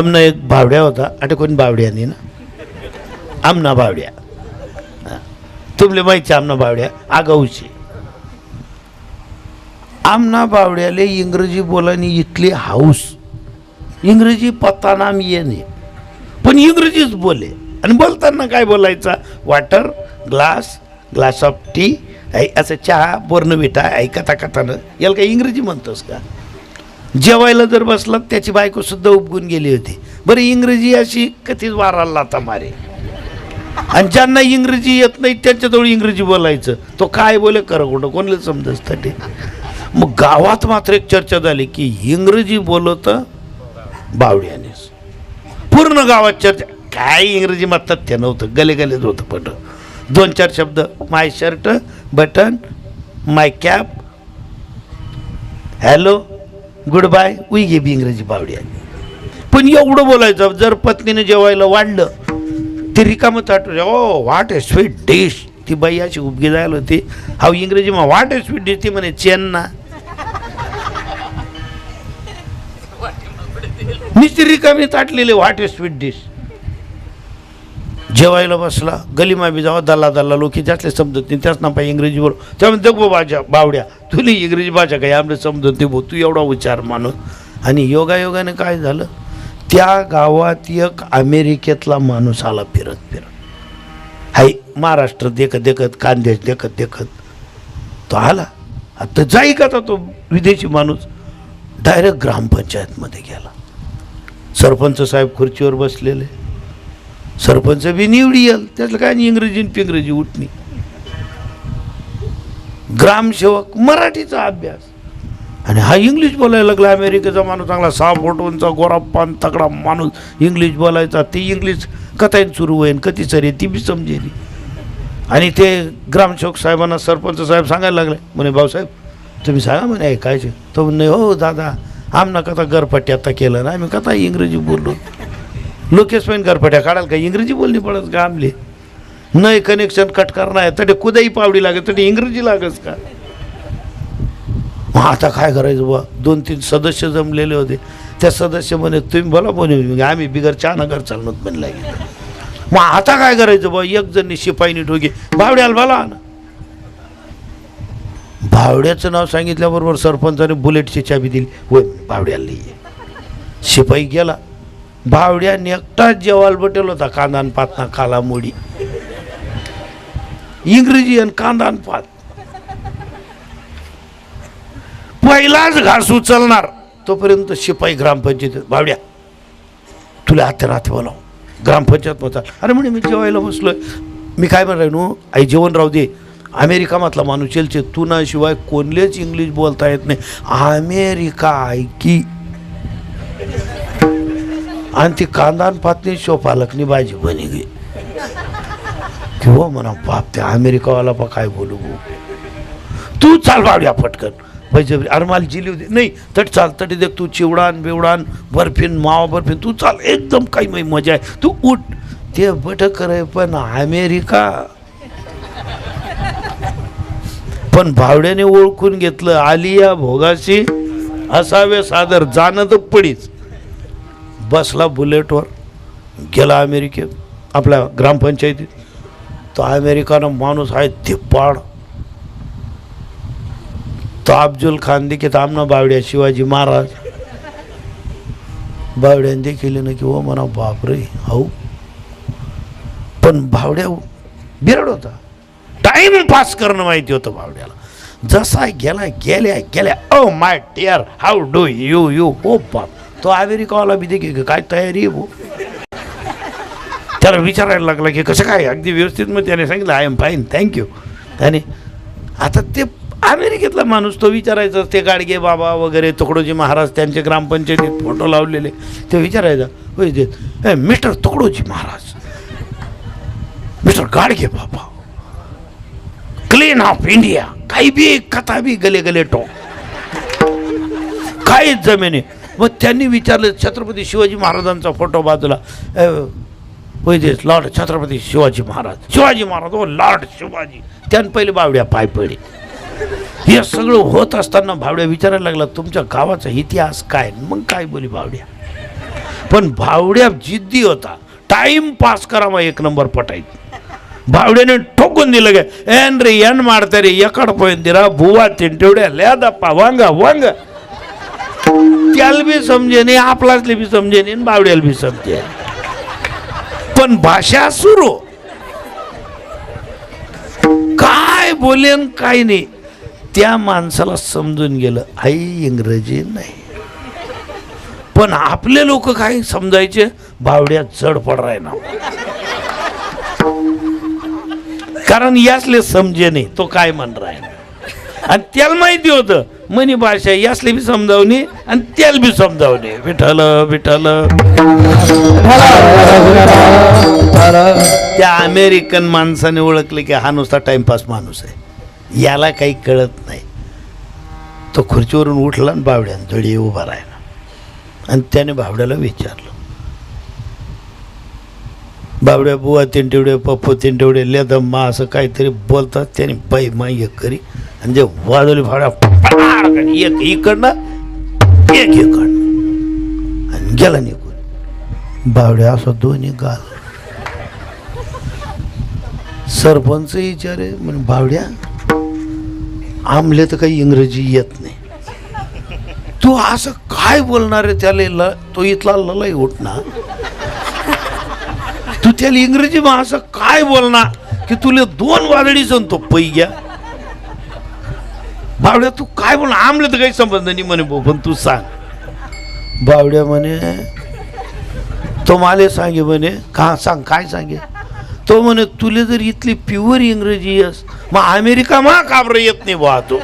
आमना एक भावड्या होता आता कोणी बावड्यानी ना? आमना बावड्या. तुमले माहिती आमना बावड्या? आगाऊची. आमना बावड्याले इंग्रजी बोलानी इथली हाऊस. इंग्रजी पत्ता नाम येणे. पण इंग्रजीच बोले. आणि बोलताना काय बोलायचा? Water glass glass of tea असं चहा बोर्नविटा ऐकता कथानं याला काय इंग्रजी म्हणतोस का? जेवायला जर बसला त्याची बायको सुद्धा उपगून गेली होती. बरं इंग्रजी अशी कधीच वाराला लाता मारे. आणि ज्यांना इंग्रजी येत नाही त्यांच्याजवळ इंग्रजी बोलायचं. तो काय बोले कर कुठं कोणलं समजत ते? मग गावात मात्र एक चर्चा झाली की इंग्रजी बोलत बावड्यानेच पूर्ण गावात चर्चा. काय इंग्रजी म्हणतात ते नव्हतं गले गलेच होतं पट. दोन चार शब्द. My shirt button my cap. Hello? Good bye उई गे बी इंग्रजी बावड्याने पण एवढं बोलायचं जर पत्नीने जेवायला वाढलं ती रिकामं ताट oh what a sweet dish ती बाई अशी उपगी जायला होती. हा इंग्रजी मग व्हॉट ए स्वीट डिश ती म्हणे चेन्ना. नुसती रिकामी ताटलेली व्हॉट ए स्वीट डिश जेवायला बसला गलीमा बी जावा दल्ला दल्ला लोक त्यातले समजत नाही त्याच ना पाहिजे इंग्रजी बोल त्यामुळे दगबो भाषा बावड्या तुला इंग्रजी भाषा काय आपल्या समजत नाही भाऊ तू एवढा उच्चार मानून आणि योगायोगाने काय झालं? त्या गावात एक अमेरिकेतला माणूस आला फिरत फिरत. हाय महाराष्ट्र देखत देखत कांद्याच देखत देखत. तो आला. आता जाई का आता तो विदेशी माणूस? डायरेक्ट ग्रामपंचायतमध्ये गेला. सरपंच साहेब खुर्चीवर बसलेले. सरपंच बी निवडी येईल त्यातलं काय नाही इंग्रजी आणि पिंग्रजी उठणी. ग्रामसेवक मराठीचा अभ्यास. आणि हा इंग्लिश बोलायला लागला अमेरिकेचा माणूस चांगला सहा फोटोंचा गोरापान तगडा माणूस. इंग्लिश बोलायचा ती इंग्लिश कथाईन सुरू होईन कधी सरी ती बी समजेली. आणि ते ग्रामसेवक साहेबांना सरपंच साहेब सांगायला लागले म्हणे भाऊसाहेब तुम्ही सांगा म्हणे ऐकायचे. तो म्हणे हो दादा आमना कथा गरपट्टी आता केलं ना आम्ही कथा इंग्रजी बोललो. लोकेश पण गरपट्या काढाल का इंग्रजी बोलणी पडत का आमले? नाही कनेक्शन कट करणार आहे. तटे कुदाई पावडी लागेल तटे इंग्रजी लागेल का? मग आता काय करायचं बुवा? दोन तीन सदस्य जमलेले होते. त्या सदस्य म्हणे तुम्ही बोला म्हणे आम्ही बिगर चहा नगर चालणार म्हणलं मग आता काय करायचं बुवा? एक जण शिपाईनी ठोके बावड्याला बोला ना. भावड्याचं नाव सांगितल्याबरोबर सरपंचाने बुलेटची चाबी दिली. होय भावड्याला ये शिपाई गेला. भावड्याने एकटाच जेवायला बटेल होता कांदा आणि पातना काला मोडी. इंग्रजी आणि कांदा पात. पहिलाच घास उचलणार तोपर्यंत शिपाई ग्रामपंचायत भावड्या तुला हाते राहते बोलाव. ग्रामपंचायत पोचा अरे म्हणे मी जेवायला बसलोय. मी काय म्हणणार नू आई जेवण राहू दे. अमेरिका माणूस चेलचे तुनाशिवाय शिवाय कोणलेच इंग्लिश बोलता येत नाही. अमेरिका ऐकी आणि ती कांदान आणि पातनी शो भाजी बनी गे किंवा म्हणा बाप त्या अमेरिकावाला पा काय बोलू भाऊ? तू चाल बावड्या पटकन. बळजबरी अरे मला जिली होती. नाही तट चाल तटी देख तू चिवडान बिवडान बर्फीन मावा बर्फीन तू चाल एकदम काही मजा आहे. तू उठ. ते बट करे पण अमेरिका. पण भावड्याने ओळखून घेतलं आलिया भोगाशी असावे सादर जाणं तर पडीच. बसला बुलेट बुलेटवर गेला अमेरिकेत, आपल्या ग्रामपंचायतीत. तो अमेरिकानं माणूस आहे धिप्पाड तो अफजल खान देखे देखील आमना बावड्या शिवाजी महाराज. बावड्याने देखील ना की हो म्हणा, बापरे हो पण भावड्या बिरड होता. टाइम पास करणं माहिती होतं भावड्याला जसा गेला, गेल्या गेल्या. ओ my dear how do you you? ओ बाप. तो अमेरिकावाला बी देखील काय तयारी आहे भाऊ त्याला विचारायला लागला की कसं काय अगदी व्यवस्थित मग त्याने सांगितलं आय एम फाईन थँक्यू त्याने आता ते अमेरिकेतला माणूस तो विचारायचा ते गाडगे बाबा वगैरे तुकडोजी महाराज त्यांचे ग्रामपंचायतीत फोटो लावलेले. ते विचारायचा होय देत ए mister Tukdoji Maharaj mister Gadge Baba clean off India काही बी कथा बी गले गले टो काहीच जमिनी मग त्यांनी विचारलं छत्रपती शिवाजी महाराजांचा फोटो बाजूला. पहिलेच लॉर्ड छत्रपती शिवाजी महाराज. शिवाजी महाराज हो लॉर्ड शिवाजी. त्यानं पहिले बावड्या पाय पडे हे सगळं होत असताना भावड्या विचारायला लागला तुमच्या गावाचा इतिहास काय? मग काय बोली भावड्या पण भावड्या जिद्दी होता. टाइम पास करावा एक नंबर पटायत भावड्याने ठोकून दिलं गे एन रे एन मारता रे एकाड पोयन दिरा भुवा तिंटेवड्या लॅदा वांगा वांगा. त्याला बी समजे नाही आपलाच बी समजे नाही बावड्याला बी समजे पण भाषा सुरू. काय बोलेन काय नाही. त्या माणसाला समजून गेलं आई इंग्रजी नाही. पण आपले लोक काय समजायचे? बावड्या जड पड ना. कारण यासले समजे नाही तो काय म्हणराय आणि त्याला माहिती होतं मनी भाषा यासले बी समजावणी आणि त्याला बी समजावणे. विठल विठल त्या अमेरिकन माणसाने ओळखले की हा नुसता टाइमपास माणूस आहे. याला काही कळत नाही. तो खुर्चीवरून उठला आणि बावड्यान जळी उभा राहिला. आणि त्याने बावड्याला विचारलं. बावड्या बुवा तिंटेवडे पप्पू तिंटेवडे लेदम्मा असं काहीतरी बोलतात. त्याने बाई माय एक करी आणि जे वाजवली फावड्या पटाकन एक इकडनं एक इकडनं. आणि गेला निघून. बावडे असं दोन्ही गाल. सरपंच विचारे म्हणून बावड्या आमले तर काही इंग्रजी येत नाही. तू असं काय बोलणार आहे त्याला ल- तो इथला ललाई उठणार तू त्याला इंग्रजी मग असं काय बोलणार? की तुला दोन वादळी तो पै घ्या बावड्या तू काय बोल आमले तर काही संबंध नाही म्हणे भाऊ पण तू सांग. बावड्या म्हणे तो माले सांगे म्हणे का सांग काय सांगे? तो म्हणे तुले जर इथली प्युअर इंग्रजी अस मग अमेरिका मा काबर येत नाही बा तू.